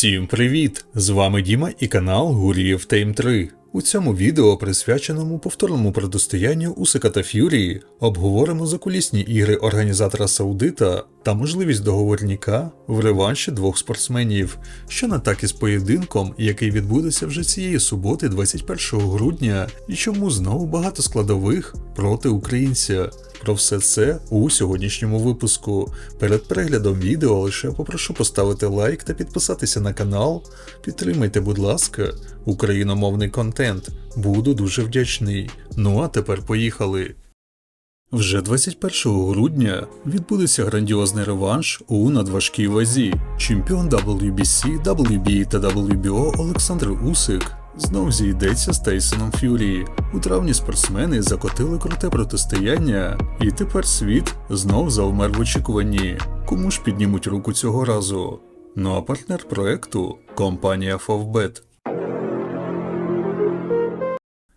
Всім привіт! З вами Діма і канал Гурієв Тейм 3. У цьому відео, присвяченому повторному протистоянню Усика та Ф'юрії, обговоримо закулісні ігри організатора Саудита та можливість договорняка в реванші двох спортсменів, що не так із поєдинком, який відбудеться вже цієї суботи, 21 грудня, і чому знову багато складових проти українця. Про все це у сьогоднішньому випуску. Перед переглядом відео лише попрошу поставити лайк та підписатися на канал. Підтримайте, будь ласка, україномовний контент. Буду дуже вдячний. Ну а тепер поїхали. Вже 21 грудня відбудеться грандіозний реванш у надважкій вазі. Чемпіон WBC, WBA та WBO Олександр Усик знов зійдеться з Тейсоном Ф'юрі. У травні спортсмени закотили круте протистояння, і тепер світ знов завмер в очікуванні. Кому ж піднімуть руку цього разу? Ну а партнер проекту компанія Favbet.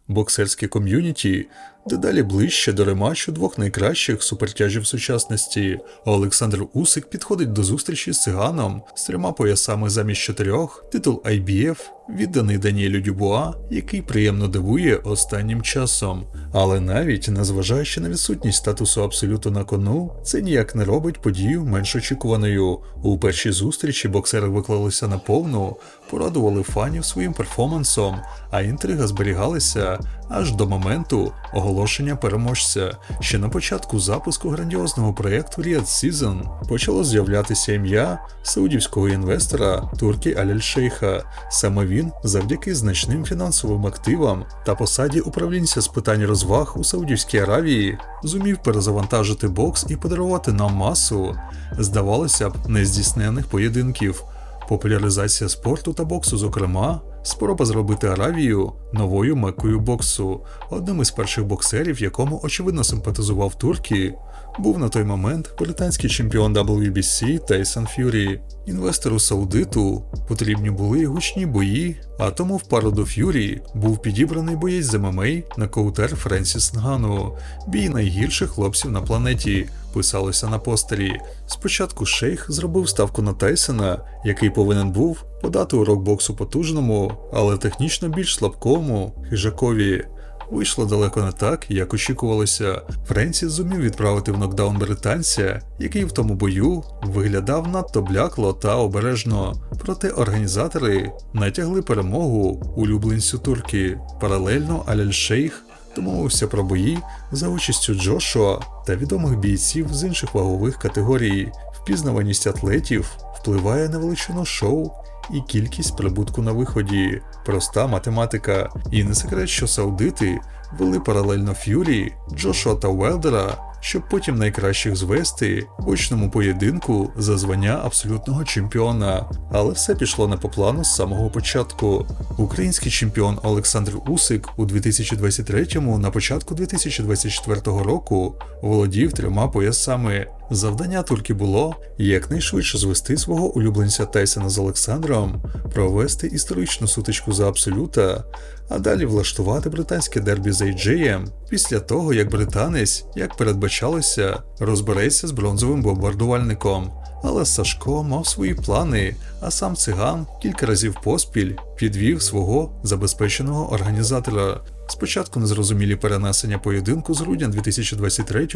Боксерське ком'юніті дедалі ближче до рематчу двох найкращих супертяжів сучасності. Олександр Усик підходить до зустрічі з циганом з трьома поясами замість чотирьох, титул IBF, відданий Даніелю Дюбуа, який приємно дивує останнім часом. Але навіть незважаючи на відсутність статусу абсолюту на кону, це ніяк не робить подію менш очікуваною. У першій зустрічі боксери виклалися на повну, порадували фанів своїм перформансом, а інтрига зберігалася аж до моменту оголошення переможця. Ще на початку запуску грандіозного проєкту Riyadh Season почало з'являтися ім'я саудівського інвестора Туркі Аляль-Шейха. Саме він, завдяки значним фінансовим активам та посаді управлінця з питань розваг у Саудівській Аравії, зумів перезавантажити бокс і подарувати нам масу, здавалося б, нездійснених поєдинків. Популяризація спорту та боксу, зокрема, спроба зробити Аравію новою мекою боксу. Одним із перших боксерів, якому очевидно симпатизував Туркі, був на той момент британський чемпіон WBC Тейсон Ф'юрі. Інвестору Саудиту потрібні були гучні бої, а тому в пару до Ф'юрі був підібраний боєць з ММА нокаутер Френсіс Нгану, бій найгірших хлопців на планеті. Писалося на постері. Спочатку шейх зробив ставку на Тайсона, який повинен був подати урок боксу потужному, але технічно більш слабкому хижакові. Вийшло далеко не так, як очікувалося. Френсіс зумів відправити в нокдаун британця, який в тому бою виглядав надто блякло та обережно. Проте організатори натягли перемогу улюбленцю турки. Паралельно Аляль-Шейх домовився про бої за участю Джошуа та відомих бійців з інших вагових категорій. Впізнаваність атлетів впливає на величину шоу і кількість прибутку на виході. Проста математика. І не секрет, що саудити вели паралельно Ф'юрі, Джошуа та Велдера, щоб потім найкращих звести в очному поєдинку за звання абсолютного чемпіона. Але все пішло не по плану з самого початку. Український чемпіон Олександр Усик у 2023-му на початку 2024 року володів трьома поясами. Завдання турки було якнайшвидше звести свого улюбленця Тайсона з Олександром, провести історичну сутичку за абсолюта, а далі влаштувати британське дербі з Ейджеєм після того, як британець, як передбачалося, розбереться з бронзовим бомбардувальником. Але Сашко мав свої плани, а сам циган кілька разів поспіль підвів свого забезпеченого організатора. Спочатку незрозумілі перенесення поєдинку з грудня 2023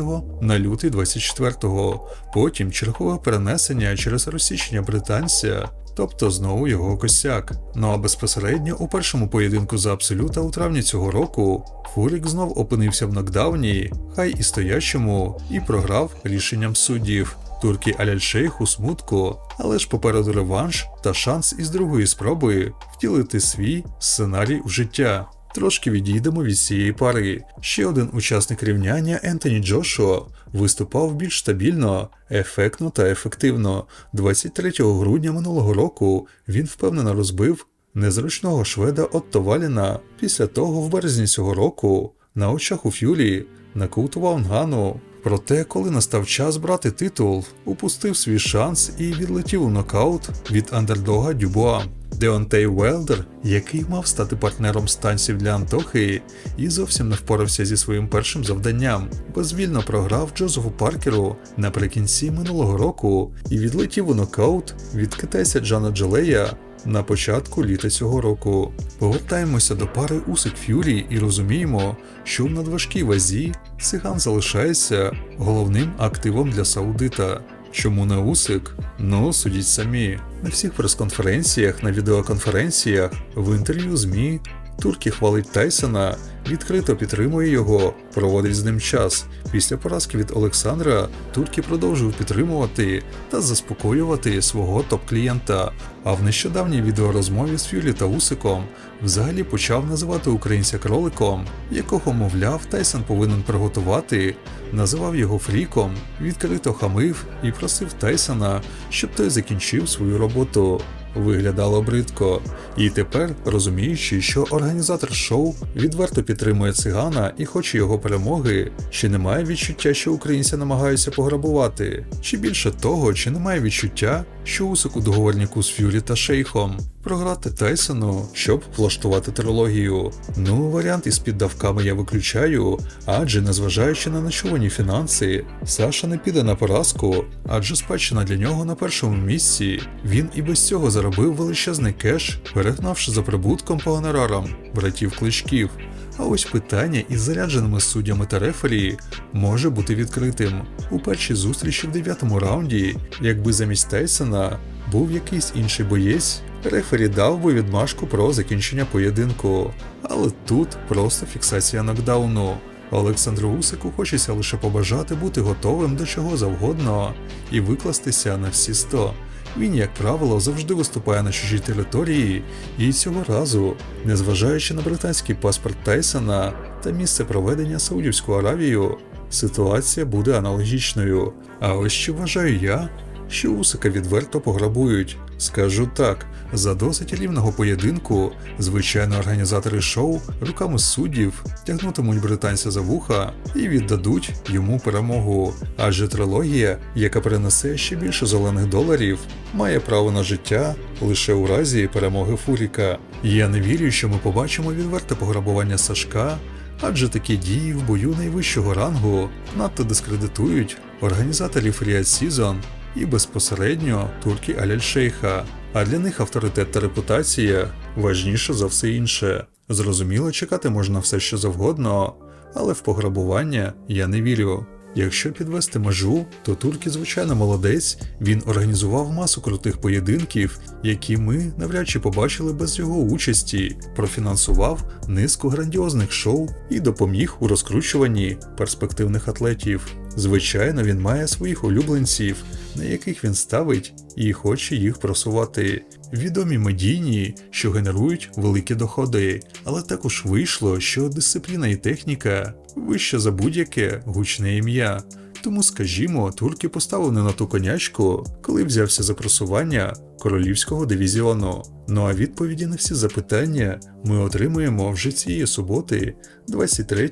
на лютий 24-го, потім чергове перенесення через розсічення британця, тобто знову його косяк. Ну а безпосередньо у першому поєдинку за абсолюта у травні цього року Фурік знов опинився в нокдауні, хай і стоячому, і програв рішенням суддів. Турки Аляль-Шейх у смутку, але ж попереду реванш та шанс із другої спроби втілити свій сценарій в життя. Трошки відійдемо від цієї пари. Ще один учасник рівняння Ентоні Джошуа виступав більш стабільно, ефектно та ефективно. 23 грудня минулого року він впевнено розбив незручного шведа Отто Валіна. Після того, в березні цього року, на очах у Фюлі нокаутував Нгану. Проте, коли настав час брати титул, упустив свій шанс і відлетів у нокаут від андердога Дюбуа. Деонтей Велдер, який мав стати партнером станців для Антохи, і зовсім не впорався зі своїм першим завданням, безвільно програв Джозефу Паркеру наприкінці минулого року і відлетів у нокаут від китайця Джана Джолея на початку літа цього року. Повертаємося до пари Усик Ф'юрі і розуміємо, що в надважкій вазі Сиган залишається головним активом для Саудита. Чому не Усик? Ну, судіть самі. На всіх прес-конференціях, на відеоконференціях, в інтерв'ю ЗМІ Туркі хвалить Тайсона, відкрито підтримує його, проводить з ним час. Після поразки від Олександра Туркі продовжує підтримувати та заспокоювати свого топ-клієнта. А в нещодавній відеорозмові з Фюлі та Усиком взагалі почав називати українця кроликом, якого, мовляв, Тайсон повинен приготувати, називав його фріком, відкрито хамив і просив Тайсона, щоб той закінчив свою роботу. Виглядало бридко. І тепер, розуміючи, що організатор шоу відверто підтримує цигана і хоче його перемоги, чи немає відчуття, що українця намагаються пограбувати, чи більше того, чи немає відчуття, що Усик у договорніку з Ф'юрі та Шейхом програти Тайсону, щоб влаштувати трилогію. Ну, варіант із піддавками я виключаю, адже незважаючи на ночовані фінанси, Саша не піде на поразку, адже спадщина для нього на першому місці. Він і без цього заробив величезний кеш, перегнавши за прибутком по гонорарам братів кличків. А ось питання із зарядженими суддями та рефері може бути відкритим. У першій зустрічі в дев'ятому раунді, якби замість Тайсона був якийсь інший боєць, рефері дав би відмашку про закінчення поєдинку. Але тут просто фіксація нокдауну. Олександру Усику хочеться лише побажати бути готовим до чого завгодно і викластися на всі 100. Він, як правило, завжди виступає на чужій території, і цього разу, незважаючи на британський паспорт Тайсона та місце проведення Саудівську Аравію, ситуація буде аналогічною. А ось що вважаю я, що Усика відверто пограбують. Скажу так, за досить рівного поєдинку, звичайно, організатори шоу руками суддів тягнутимуть британця за вуха і віддадуть йому перемогу. Адже трилогія, яка принесе ще більше зелених доларів, має право на життя лише у разі перемоги Фуріка. Я не вірю, що ми побачимо відверте пограбування Сашка. Адже такі дії в бою найвищого рангу надто дискредитують організаторів Riyadh Season і безпосередньо турки Аляль-Шейха, а для них авторитет та репутація важніше за все інше. Зрозуміло, чекати можна все що завгодно, але в пограбування я не вірю. Якщо підвести межу, то Туркі, звичайно, молодець, він організував масу крутих поєдинків, які ми навряд чи побачили без його участі, профінансував низку грандіозних шоу і допоміг у розкручуванні перспективних атлетів. Звичайно, він має своїх улюбленців, на яких він ставить і хоче їх просувати. Відомі медійні, що генерують великі доходи, але також вийшло, що дисципліна і техніка вища за будь-яке гучне ім'я. Тому, скажімо, турки поставили на ту конячку, коли взявся за просування королівського дивізіону. Ну а відповіді на всі запитання ми отримуємо вже цієї суботи, 23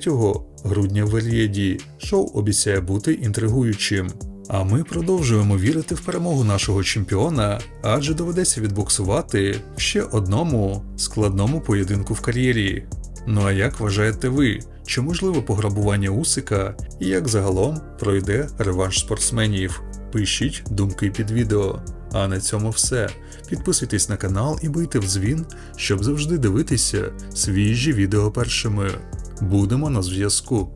грудня в Ельєді. Шоу обіцяє бути інтригуючим. А ми продовжуємо вірити в перемогу нашого чемпіона, адже доведеться відбуксувати ще одному складному поєдинку в кар'єрі. Ну а як вважаєте ви, чи можливо пограбування Усика і як загалом пройде реванш спортсменів? Пишіть думки під відео. А на цьому все. Підписуйтесь на канал і бийте в дзвін, щоб завжди дивитися свіжі відео першими. Будемо на зв'язку.